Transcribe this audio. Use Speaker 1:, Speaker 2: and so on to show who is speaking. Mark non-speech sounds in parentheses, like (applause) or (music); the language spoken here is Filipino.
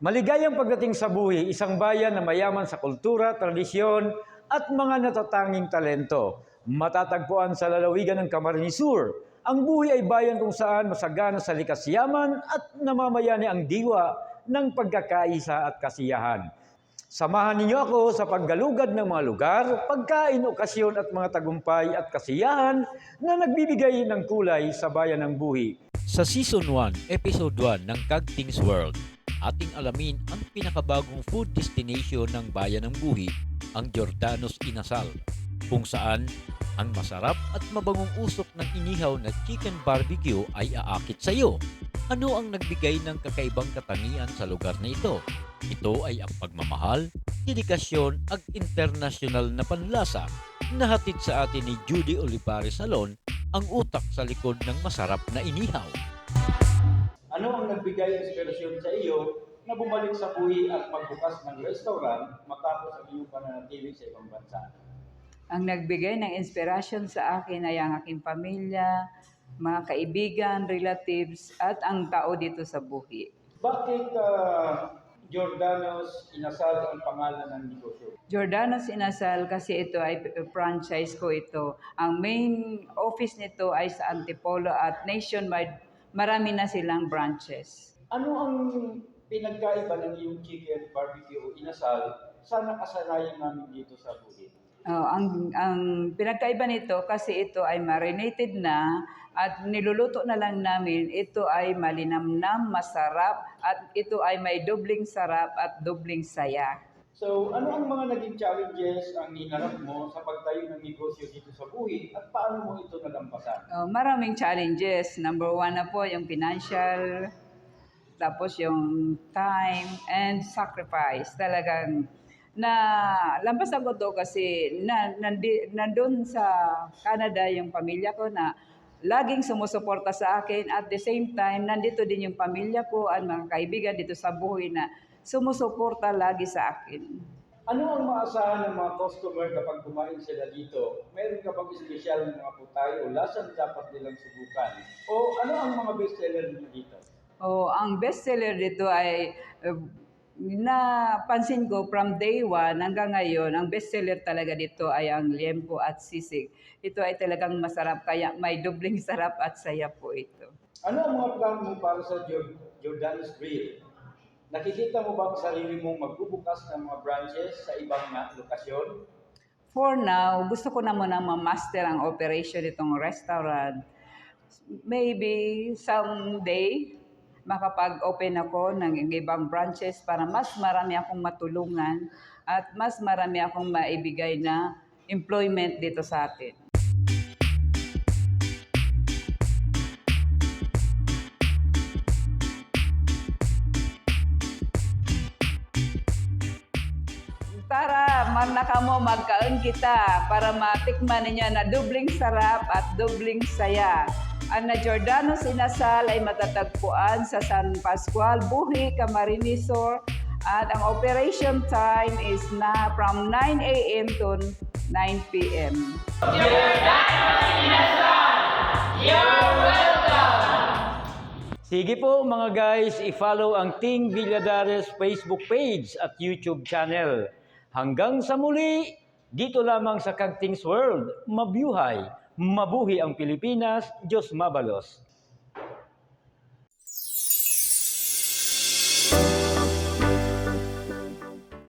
Speaker 1: Maligayang pagdating sa buhi, isang bayan na mayaman sa kultura, tradisyon at mga natatanging talento. Matatagpuan sa lalawigan ng Camarines Sur. Ang buhi ay bayan kung saan masagana sa likas yaman at namamayani ang diwa ng pagkakaisa at kasiyahan. Samahan ninyo ako sa paggalugad ng mga lugar, pagkain, okasyon at mga tagumpay at kasiyahan na nagbibigay ng kulay sa bayan ng buhi.
Speaker 2: Sa Season 1, Episode 1 ng Kagtings World, ating alamin ang pinakabagong food destination ng Bayan ng Buhi, ang Jordanos Inasal, kung saan ang masarap at mabangong usok ng inihaw na chicken barbecue ay aakit sa iyo. Ano ang nagbigay ng kakaibang katangian sa lugar na ito? Ito ay ang pagmamahal, dedikasyon at internasyonal na panlasa na hatid sa atin ni Judy Olivares Salon ang utak sa likod ng masarap na inihaw.
Speaker 1: Ano ang nagbigay inspirasyon sa iyo na bumalik sa buhi at magbukas ng restaurant matapos ang iyong pananatili sa ibang bansa?
Speaker 3: Ang nagbigay ng inspirasyon sa akin ay ang aking pamilya, mga kaibigan, relatives, at ang tao dito sa buhi.
Speaker 1: Bakit ah, Jordanos Inasal ang pangalan ng negosyo?
Speaker 3: Jordanos Inasal kasi ito ay franchise ko ito. Ang main office nito ay sa Antipolo at nationwide marami na silang branches.
Speaker 1: Ano ang pinagkaiba ng iyong chicken barbecue o inasal sa nakasanayan namin dito sa buhi?
Speaker 3: Oh, ang ang pinagkaiba nito kasi ito ay marinated na at niluluto na lang namin. Ito ay malinamnam, masarap at ito ay may dobling sarap at dobling saya.
Speaker 1: So, ano ang mga naging challenges ang hinarap mo sa pagtayo ng negosyo dito sa buhi at paano mo ito nalampasan?
Speaker 3: Oh, maraming challenges. Number one na po yung financial, tapos yung time and sacrifice. Talagang na lampasan ko to kasi na, nandi, nandun sa Canada yung pamilya ko na laging sumusuporta sa akin at the same time nandito din yung pamilya ko at mga kaibigan dito sa buhay na sumusuporta lagi sa akin.
Speaker 1: Ano ang maasahan ng mga customer kapag kumain sila dito? Meron ka bang espesyal ng mga putay o lasang dapat nilang subukan? O ano ang mga bestseller niyo dito?
Speaker 3: Oh, ang bestseller dito ay uh, napansin ko from day one hanggang ngayon, ang bestseller talaga dito ay ang liempo at sisig. Ito ay talagang masarap kaya may dobling (laughs) sarap at saya po ito.
Speaker 1: Ano ang mga plan mo para sa Jor- Jordan's Grill? Nakikita mo ba ang sarili mong magbubukas ng mga branches sa ibang na lokasyon?
Speaker 3: For now, gusto ko na muna ma-master ang operation itong restaurant. Maybe someday, makapag-open ako ng ibang branches para mas marami akong matulungan at mas marami akong maibigay na employment dito sa atin. Tara, manaka mo, magkaon kita para matikman ninyo na dubling sarap at dubling saya. Ang na Jordanos Inasal ay matatagpuan sa San Pascual, Buhi, Camarines Sur at ang operation time is na from 9 a.m. to 9 p.m.
Speaker 1: Sige po mga guys, i-follow ang Ting Villadares Facebook page at YouTube channel. Hanggang sa muli, dito lamang sa Kagtings World, mabuhay, mabuhi ang Pilipinas, Diyos mabalos.